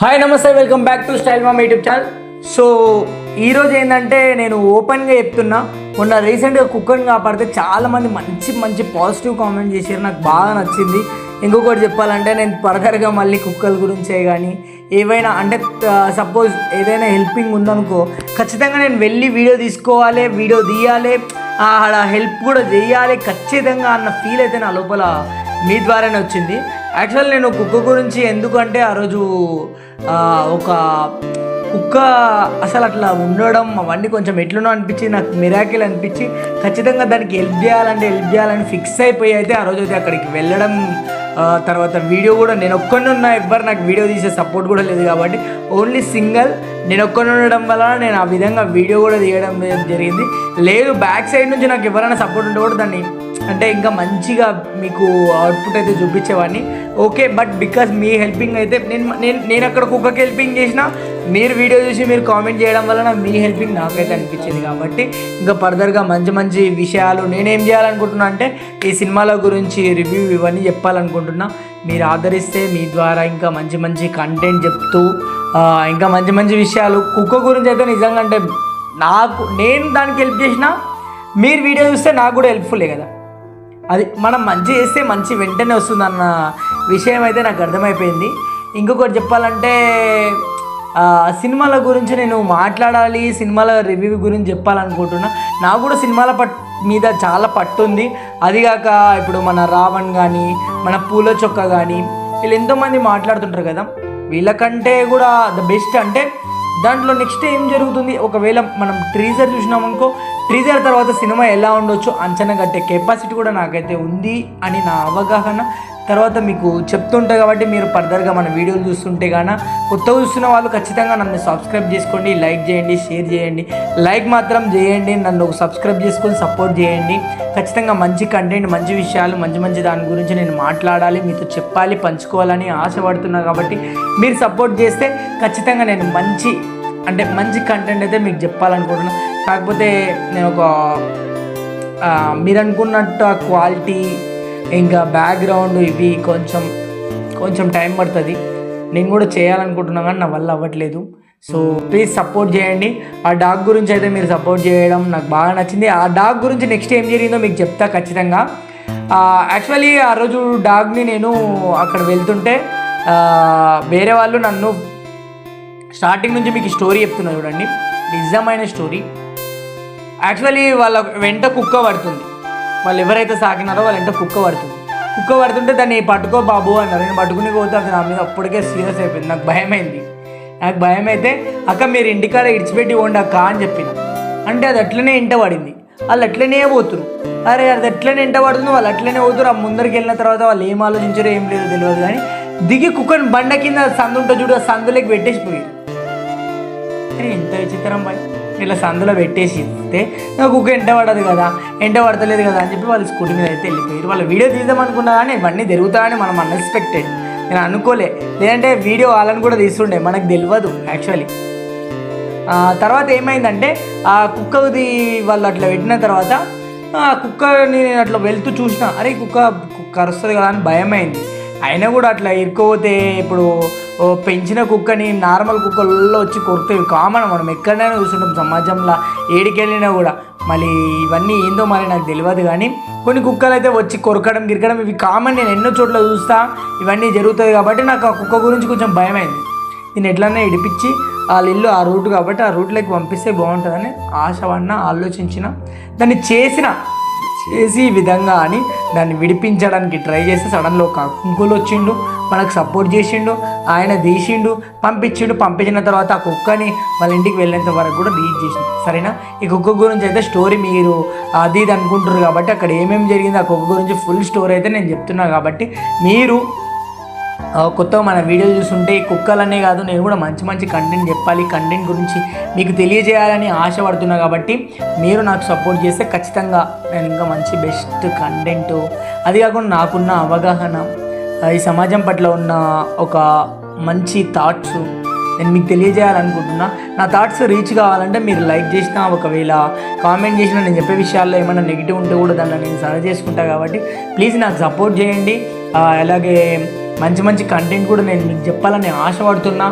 Hi నమస్తే welcome back to style mom YouTube channel. So ఈరోజు ఏంటంటే నేను ఓపెన్గా చెప్తున్నా మొన్న రీసెంట్గా కుక్కర్ని కాపాడితే చాలామంది మంచి మంచి పాజిటివ్ కామెంట్ చేశారు నాకు బాగా నచ్చింది. ఇంకొకటి చెప్పాలంటే నేను ఫర్దర్గా మళ్ళీ కుక్కల గురించే కానీ ఏవైనా అంటే సపోజ్ ఏదైనా హెల్పింగ్ ఉందనుకో ఖచ్చితంగా నేను వెళ్ళి వీడియో తీసుకోవాలి వీడియో తీయాలి ఆడ హెల్ప్ కూడా చేయాలి ఖచ్చితంగా అన్న ఫీల్ అయితే నా లోపల మీ ద్వారానే వచ్చింది. యాక్చువల్ నేను కుక్క గురించి ఎందుకంటే ఆ రోజు ఒక కుక్క అసలు అట్లా ఉండడం అవన్నీ కొంచెం ఎట్లనో అనిపించి నాకు మిరాకిల్ అనిపించి ఖచ్చితంగా దానికి హెల్ప్ చేయాలంటే హెల్ప్ చేయాలని ఫిక్స్ అయిపోయి అయితే ఆ రోజు అయితే అక్కడికి వెళ్ళడం తర్వాత వీడియో కూడా నేను ఒక్కడిని ఉన్నా ఎవ్వరు నాకు వీడియో తీసే సపోర్ట్ కూడా లేదు కాబట్టి ఓన్లీ సింగల్ నేను ఒక్కడిని ఉండడం వల్ల నేను ఆ విధంగా వీడియో కూడా తీయడం జరిగింది. లేదు బ్యాక్ సైడ్ నుంచి నాకు ఎవరైనా సపోర్ట్ ఉంటే కూడా దాన్ని అంటే ఇంకా మంచిగా మీకు అవుట్పుట్ అయితే చూపించేవాడిని. ఓకే బట్ బికాస్ మీ హెల్పింగ్ అయితే నేను నేను నేను అక్కడ కుక్కకి హెల్పింగ్ చేసిన మీరు వీడియో చూసి మీరు కామెంట్ చేయడం వలన మీ హెల్పింగ్ నాకైతే అనిపించింది కాబట్టి ఇంకా ఫర్దర్గా మంచి మంచి విషయాలు నేనేం చేయాలనుకుంటున్నా అంటే ఈ సినిమాల గురించి రివ్యూ ఇవన్నీ చెప్పాలనుకుంటున్నా. మీరు ఆదరిస్తే మీ ద్వారా ఇంకా మంచి మంచి కంటెంట్ చెప్తూ ఇంకా మంచి మంచి విషయాలు. కుక్క గురించి అయితే నిజంగా అంటే నాకు నేను దానికి హెల్ప్ చేసిన మీరు వీడియో చూస్తే నాకు కూడా హెల్ప్ఫుల్లే కదా. అది మనం మంచి చేస్తే మంచి వెంటనే వస్తుందన్న విషయం అయితే నాకు అర్థమైపోయింది. ఇంకొకటి చెప్పాలంటే సినిమాల గురించి నేను మాట్లాడాలి సినిమాల రివ్యూ గురించి చెప్పాలనుకుంటున్నా. నాకు కూడా సినిమాల పట్ మీద చాలా పట్టు ఉంది అదిగాక ఇప్పుడు మన రావణ్ కానీ మన పూల చొక్క కానీ వీళ్ళు ఎంతోమంది మాట్లాడుతుంటారు కదా. వీళ్ళకంటే కూడా ద బెస్ట్ అంటే దాంట్లో నెక్స్ట్ ఏం జరుగుతుంది? ఒకవేళ మనం ట్రీజర్ చూసినామనుకో టీజర్ తర్వాత సినిమా ఎలా ఉండొచ్చు అంచనా కట్టే కెపాసిటీ కూడా నాకైతే ఉంది అని నా అవగాహన. తర్వాత మీకు చెప్తుంటా కాబట్టి మీరు ఫర్దర్గా మన వీడియోలు చూస్తుంటే గాన కొత్తగా చూస్తున్న వాళ్ళు ఖచ్చితంగా నన్ను సబ్స్క్రైబ్ చేసుకోండి లైక్ చేయండి షేర్ చేయండి. లైక్ మాత్రం చేయండి నన్ను సబ్స్క్రైబ్ చేసుకొని సపోర్ట్ చేయండి. ఖచ్చితంగా మంచి కంటెంట్ మంచి విషయాలు మంచి మంచి దాని గురించి నేను మాట్లాడాలి మీతో చెప్పాలి పంచుకోవాలని ఆశపడుతున్నా కాబట్టి మీరు సపోర్ట్ చేస్తే ఖచ్చితంగా నేను మంచి అంటే మంచి కంటెంట్ అయితే మీకు చెప్పాలనుకుంటున్నాను కాకపోతే నేను ఒక మీరు అనుకున్నట్టు ఆ క్వాలిటీ ఇంకా బ్యాక్గ్రౌండ్ ఇవి కొంచెం కొంచెం టైం పడుతుంది. నేను కూడా చేయాలనుకుంటున్నా కానీ నా వల్ల అవ్వట్లేదు. సో ప్లీజ్ సపోర్ట్ చేయండి. ఆ డాగ్ గురించి అయితే మీరు సపోర్ట్ చేయడం నాకు బాగా నచ్చింది. ఆ డాగ్ గురించి నెక్స్ట్ ఏం జరిగిందో మీకు చెప్తా ఖచ్చితంగా. యాక్చువల్లీ ఆ రోజు డాగ్ని నేను అక్కడ వెళ్తుంటే వేరే వాళ్ళు నన్ను స్టార్టింగ్ నుంచి మీకు స్టోరీ చెప్తున్నా చూడండి. నిజమైన స్టోరీ యాక్చువల్లీ వాళ్ళ వెంట కుక్క పడుతుంది. వాళ్ళు ఎవరైతే సాకినారో వాళ్ళ వెంట కుక్క పడుతుంది. కుక్క పడుతుంటే దాన్ని పట్టుకో బాబు అన్నారు. నేను పట్టుకుని పోతే అది నా మీద అప్పటికే సీరియస్ అయిపోయింది. నాకు భయమైంది. నాకు భయం అయితే అక్క మీరు ఇంటికాడ ఇడిచిపెట్టి పోండి అక్క అని చెప్పిన. అంటే అది అట్లనే ఇంట పడింది. వాళ్ళు అట్లనే పోతురు. అరే అది ఎట్లనే ఇంట పడుతుంది. వాళ్ళు అట్లనే పోతురు. ఆ ముందరికి వెళ్ళిన తర్వాత వాళ్ళు ఏం ఆలోచించారో ఏం లేదో తెలియదు కానీ దిగి కుక్కని బండ కింద సందు ఉంటుంది చూడు ఆ సందులోకి పెట్టేసిపోయారు. ఎంత విచిత్రం బాయ్ ఇట్లా సందులో పెట్టేసి ఇస్తే నాకు కుక్క ఎంట పడదు కదా ఎంట పడతలేదు కదా అని చెప్పి వాళ్ళు స్కూటీ మీద అయితే వెళ్ళిపోయారు. వాళ్ళు వీడియో తీద్దాం అనుకున్నా కానీ ఇవన్నీ జరుగుతాయని మనం అన్ఎక్స్పెక్టెడ్ నేను అనుకోలే. లేదంటే వీడియో వాళ్ళని కూడా తీస్తుండే మనకు తెలియదు యాక్చువల్లీ తర్వాత ఏమైందంటే ఆ కుక్కది వాళ్ళు అట్లా పెట్టిన తర్వాత ఆ కుక్కని అట్లా వెళ్తూ చూసిన అరే కుక్క కుక్క అరుస్తుంది కదా అని భయమైంది. అయినా కూడా అట్లా ఇరుక్కోపోతే ఇప్పుడు పెంచిన కుక్కని నార్మల్ కుక్కలలో వచ్చి కొరుకుతాయి కామన్ మనం ఎక్కడైనా చూస్తుంటాం సమాజంలో ఏడికెళ్ళినా కూడా. మళ్ళీ ఇవన్నీ ఏందో మరి నాకు తెలియదు కానీ కొన్ని కుక్కలు అయితే వచ్చి కొరకడం గిరకడం ఇవి కామన్. నేను ఎన్నో చోట్ల చూస్తా ఇవన్నీ జరుగుతాయి కాబట్టి నాకు ఆ కుక్క గురించి కొంచెం భయమైంది. దీన్ని ఎట్లన్నా ఇడిపించి వాళ్ళ ఇల్లు ఆ రూట్ కాబట్టి ఆ రూట్లోకి పంపిస్తే బాగుంటుందని ఆశపడిన ఆలోచించిన. దాన్ని చేసిన చేసి ఈ విధంగా అని దాన్ని విడిపించడానికి ట్రై చేస్తే సడన్లో ఒక కుంకులు వచ్చిండు మనకు సపోర్ట్ చేసిండు. ఆయన తీసిండు పంపించిండు పంపించిన తర్వాత ఆ కుక్కని వాళ్ళ ఇంటికి వెళ్ళేంత వరకు కూడా రీచ్ చేసింది సరేనా? ఈ కుక్క గురించి అయితే స్టోరీ మీరు అది ఇది అనుకుంటారు కాబట్టి అక్కడ ఏమేమి జరిగింది ఆ కుక్క గురించి ఫుల్ స్టోరీ అయితే నేను చెప్తున్నా కాబట్టి మీరు కొత్తగా మన వీడియోలు చూస్తుంటే ఈ కుక్కలనే కాదు నేను కూడా మంచి మంచి కంటెంట్ చెప్పాలి. కంటెంట్ గురించి మీకు తెలియజేయాలని ఆశపడుతున్నా కాబట్టి మీరు నాకు సపోర్ట్ చేస్తే ఖచ్చితంగా నేను ఇంకా మంచి బెస్ట్ కంటెంట్ అది కాకుండా నాకున్న అవగాహన ఈ సమాజం పట్ల ఉన్న ఒక మంచి థాట్స్ నేను మీకు తెలియజేయాలనుకుంటున్నా. నా థాట్స్ రీచ్ కావాలంటే మీరు లైక్ చేసినా ఒకవేళ కామెంట్ చేసినా నేను చెప్పే విషయాల్లో ఏమైనా నెగిటివ్ ఉంటే కూడా దాన్ని నేను సరి చేసుకుంటా కాబట్టి ప్లీజ్ నాకు సపోర్ట్ చేయండి. అలాగే మంచి మంచి కంటెంట్ కూడా నేను మీకు చెప్పాలని ఆశపడుతున్నా.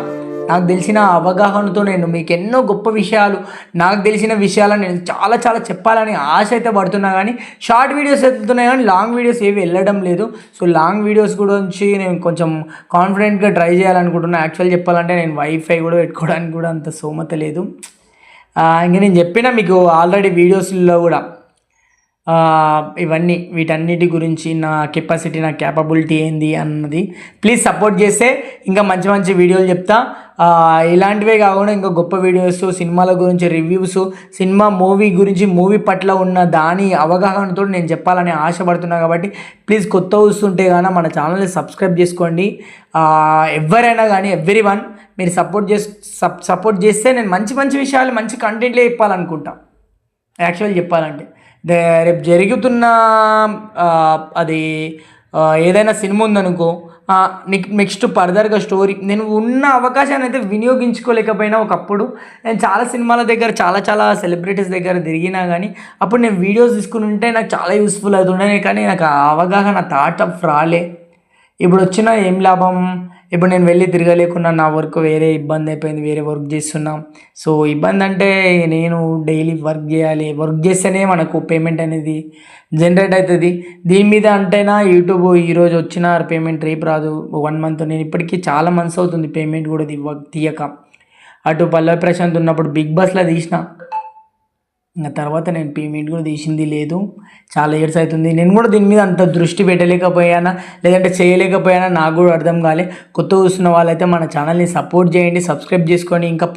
నాకు తెలిసిన అవగాహనతో నేను మీకు ఎన్నో గొప్ప విషయాలు నాకు తెలిసిన విషయాలను నేను చాలా చాలా చెప్పాలని ఆశ అయితే పడుతున్నా కానీ షార్ట్ వీడియోస్ వెళ్తున్నాయి కానీ లాంగ్ వీడియోస్ ఏవి వెళ్ళడం లేదు. సో లాంగ్ వీడియోస్ గురించి నేను కొంచెం కాన్ఫిడెంట్గా ట్రై చేయాలనుకుంటున్నాను యాక్చువల్ చెప్పాలంటే నేను వైఫై కూడా పెట్టుకోవడానికి కూడా అంత సోమత లేదు. ఇంకా నేను చెప్పిన మీకు ఆల్రెడీ వీడియోస్లో కూడా. ఇవన్నీ వీటన్నిటి గురించి నా కెపాసిటీ నా క్యాపబిలిటీ ఏంది అన్నది ప్లీజ్ సపోర్ట్ చేస్తే ఇంకా మంచి మంచి వీడియోలు చెప్తా. ఇలాంటివే కాకుండా ఇంకా గొప్ప వీడియోస్ సినిమాల గురించి రివ్యూస్ సినిమా మూవీ గురించి మూవీ పట్ల ఉన్న దాని అవగాహనతో నేను చెప్పాలని ఆశపడుతున్నా కాబట్టి ప్లీజ్ కొత్త వస్తుంటే కానీ మన ఛానల్ని సబ్స్క్రైబ్ చేసుకోండి. ఎవరైనా కానీ ఎవ్రీ వన్ మీరు సపోర్ట్ చేసి సపోర్ట్ చేస్తే నేను మంచి మంచి విషయాలు మంచి కంటెంట్లే చెప్పాలనుకుంటా. యాక్చువల్ చెప్పాలంటే. రేపు జరుగుతున్న అది ఏదైనా సినిమా ఉందనుకో నెక్స్ట్ ఫర్దర్గా స్టోరీ నేను ఉన్న అవకాశాన్ని అయితే వినియోగించుకోలేకపోయినా ఒకప్పుడు నేను చాలా సినిమాల దగ్గర చాలా చాలా సెలబ్రిటీస్ దగ్గర తిరిగినా కానీ అప్పుడు నేను వీడియోస్ తీసుకుని ఉంటే నాకు చాలా యూస్ఫుల్ అవుతుండే కానీ నాకు ఆ అవగాహన థాట్ ఆఫ్ రాలే. ఇప్పుడు వచ్చిన ఏం లాభం? ఇప్పుడు నేను వెళ్ళి తిరగలేకున్నా నా వర్క్ వేరే ఇబ్బంది అయిపోయింది వేరే వర్క్ చేస్తున్నా. సో ఇబ్బంది అంటే నేను డైలీ వర్క్ చేయాలి. వర్క్ చేస్తేనే మనకు పేమెంట్ అనేది జనరేట్ అవుతుంది. దీని మీద అంటేనా యూట్యూబ్ ఈరోజు వచ్చిన పేమెంట్ రేపు రాదు. వన్ మంత్ నేను ఇప్పటికీ చాలా మంత్స్ అవుతుంది పేమెంట్ కూడా తీయక. అటు పల్లవి ప్రశాంత్ ఉన్నప్పుడు బిగ్ బాస్లో తీసిన. ఇంకా తర్వాత నేను పేమెంట్ కూడా తీసింది లేదు. చాలా ఇయర్స్ అవుతుంది నేను కూడా దీని మీద అంత దృష్టి పెట్టలేకపోయానా లేదంటే చేయలేకపోయానా నాకు కూడా అర్థం కాలే. కొత్త చూస్తున్న వాళ్ళైతే మన ఛానల్ని సపోర్ట్ చేయండి సబ్స్క్రైబ్ చేసుకోండి. ఇంకా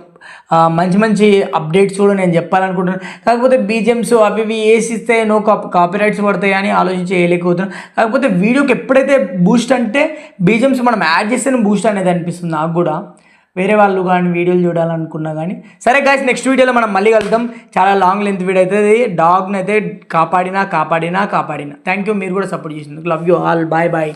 మంచి మంచి అప్డేట్స్ కూడా నేను చెప్పాలనుకుంటున్నాను. కాకపోతే బీజిఎమ్స్ అవి ఇవి వేసిస్తే నో కాపీ కాపీరైట్స్ పడతాయి అని ఆలోచించి చేయలేకపోతున్నాను కాకపోతే వీడియోకి ఎప్పుడైతే బూస్ట్ అంటే బీజిఎమ్స్ మనం యాడ్ చేస్తేనే బూస్ట్ అనేది అనిపిస్తుంది నాకు కూడా. వేరే వాళ్ళు కానీ వీడియోలు చూడాలనుకున్నా కానీ. సరే గాయస్ నెక్స్ట్ వీడియోలో మనం మళ్ళీ కలుద్దాం. చాలా లాంగ్ లెంత్ వీడియో అవుతుంది డాగ్ని అయితే కాపాడినా కాపాడినా కాపాడినా. థ్యాంక్ యూ మీరు కూడా సపోర్ట్ చేసినందుకు. Love you all bye bye